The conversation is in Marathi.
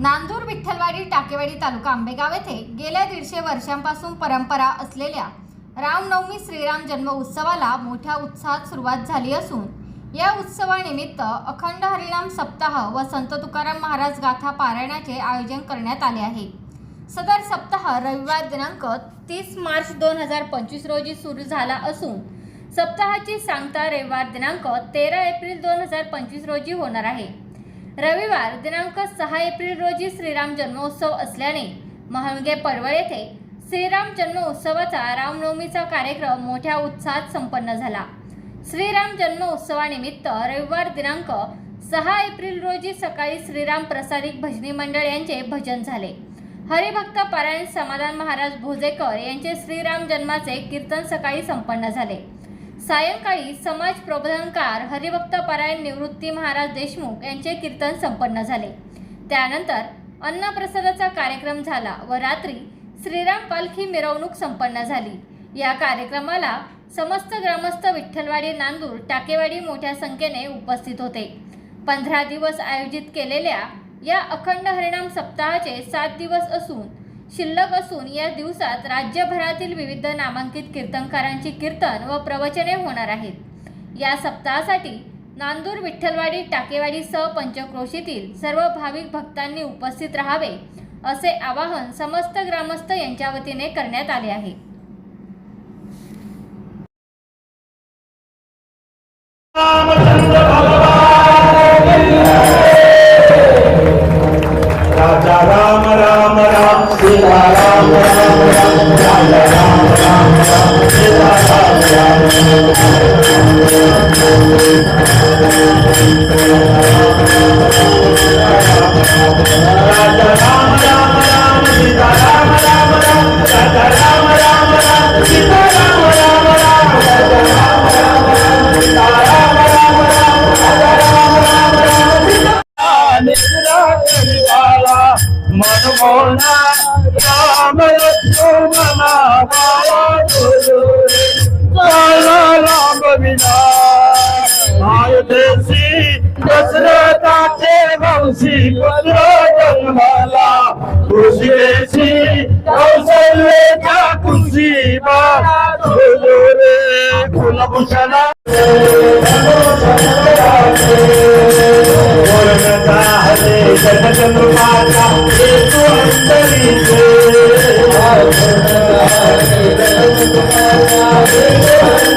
नांदूर विठ्ठलवाडी टाकेवाडी तालुका आंबेगाव येथे गेल्या दीडशे वर्षांपासून परंपरा असलेल्या रामनवमी श्रीराम जन्म उत्सवाला मोठ्या उत्साहात सुरुवात झाली असून या उत्सवानिमित्त अखंड हरिनाम सप्ताह व संत तुकाराम महाराज गाथा पारायणाचे आयोजन करण्यात आले आहे. सदर सप्ताह रविवार दिनांक तीस मार्च दोन हजार पंचवीस रोजी सुरू झाला असून सप्ताहाची सांगता रविवार दिनांक तेरा एप्रिल दोन हजार पंचवीस रोजी होणार आहे. रविवार दिनांक सहा एप्रिल रोजी श्रीराम जन्मोत्सव असल्याने महाळुंगे पडवळ येथे श्रीराम जन्मोत्सवाचा रामनवमीचा कार्यक्रम मोठ्या उत्साहात संपन्न झाला. श्रीराम जन्मोत्सवानिमित्त रविवार दिनांक सहा एप्रिल रोजी सकाळी श्रीराम प्रसारिक भजनी मंडळ यांचे भजन झाले. हरिभक्त पारायण समाधान महाराज भोजेकर यांचे श्रीराम जन्माचे कीर्तन सकाळी संपन्न झाले. सायंकाळी समाज प्रबोधनकार हरिभक्त परायण निवृत्ती महाराज देशमुख यांचे कीर्तन संपन्न झाले. त्यानंतर अन्नप्रसादाचा कार्यक्रम झाला व रात्री श्रीराम पालखी मिरवणूक संपन्न झाली. या कार्यक्रमाला समस्त ग्रामस्थ विठ्ठलवाडी नांदूर टाकेवाडी मोठ्या संख्येने उपस्थित होते. पंधरा दिवस आयोजित केलेल्या या अखंड हरिणाम सप्ताहाचे सात दिवस असून शिल्लक असून या दिवसात राज्यभरातील विविध नामांकित कीर्तनकारांची कीर्तन व प्रवचने होणार आहेत. या सप्ताहासाठी नांदूर विठ्ठलवाडी टाकेवाडी सह पंचक्रोशीतील सर्व भाविक भक्तांनी उपस्थित राहावे असे आवाहन समस्त ग्रामस्थ यांच्या वतीने करण्यात आले आहे. राजा राम सीता مولانا يا مرحومنا يا مولانا رام بنا آئے دیسی دسرت آتے موسی قدرت المالا خوشی دیسی کوسل کا کنسی بارا حضور کھلا بشنا ورنتا ہے جنت ماتا हेतु अंतरी